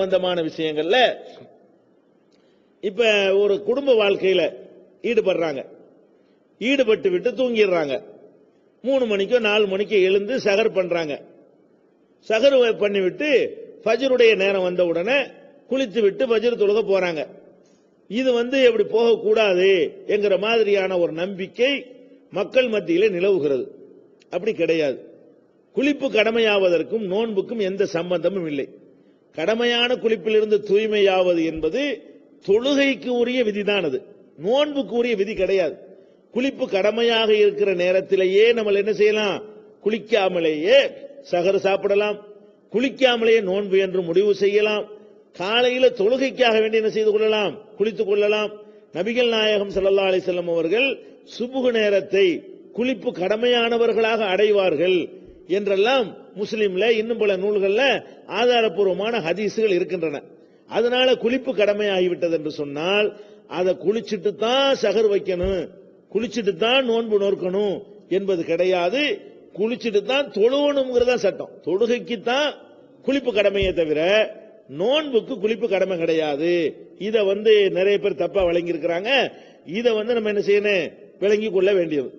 சம்பந்தமான விஷயங்கள்ல இப்ப ஒரு குடும்ப வாழ்க்கையில ஈடுபடுறாங்க. ஈடுபட்டு விட்டு தூங்கிடுறாங்க. மூணு மணிக்கோ நாலு மணிக்கோ எழுந்து சகர் பண்றாங்க. சகர் பண்ணிவிட்டு ஃபஜ்ருடைய நேரம் வந்த உடனே குளித்து விட்டு ஃபஜர் தொழுக போறாங்க. இது வந்து எப்படி போகக்கூடாது என்கிற மாதிரியான ஒரு நம்பிக்கை மக்கள் மத்தியிலே நிலவுகிறது. அப்படி கிடையாது. குளிப்பு கடமையாவதற்கும் நோன்புக்கும் எந்த சம்பந்தமும் இல்லை. கடமையான குளிப்பிலிருந்து தூய்மையாவது என்பது தொழுகைக்கு உரிய விதிதான் அது. நோன்புக்கு உரிய விதி கிடையாது. குளிப்பு கடமையாக இருக்கிற நேரத்திலேயே நம்ம என்ன செய்யலாம்? குளிக்காமலேயே சகர் சாப்பிடலாம். குளிக்காமலேயே நோன்பு என்று முடிவு செய்யலாம். காலையில தொழுகைக்காக வேண்டி என்ன செய்து கொள்ளலாம்? குளித்துக் கொள்ளலாம். நபிகள் நாயகம் சல்லா அலிசல்லம் அவர்கள் சுபுகு நேரத்தை குளிப்பு கடமையானவர்களாக அடைவார்கள். என்றெல்லாம் முஸ்லீம்ல இன்னும் பல நூல்கள்ல ஆதாரப்பூர்வமான ஹதீஸுகள் இருக்கின்றன. அதனால குளிப்பு கடமை ஆகிவிட்டது என்று சொன்னால் அதை குளிச்சுட்டு தான் சகர் வைக்கணும். குளிச்சுட்டு தான் நோன்பு நோக்கணும் என்பது கிடையாது. குளிச்சுட்டு தான் தொழுவணுங்கிறதா சட்டம். தொழுகைக்கு தான் குளிப்பு கடமையே தவிர நோன்புக்கு குளிப்பு கடமை கிடையாது. இத வந்து நிறைய பேர் தப்பா வழங்கி இருக்கிறாங்க இத வந்து நம்ம என்ன செய்யணும்? விளங்கி கொள்ள வேண்டியது.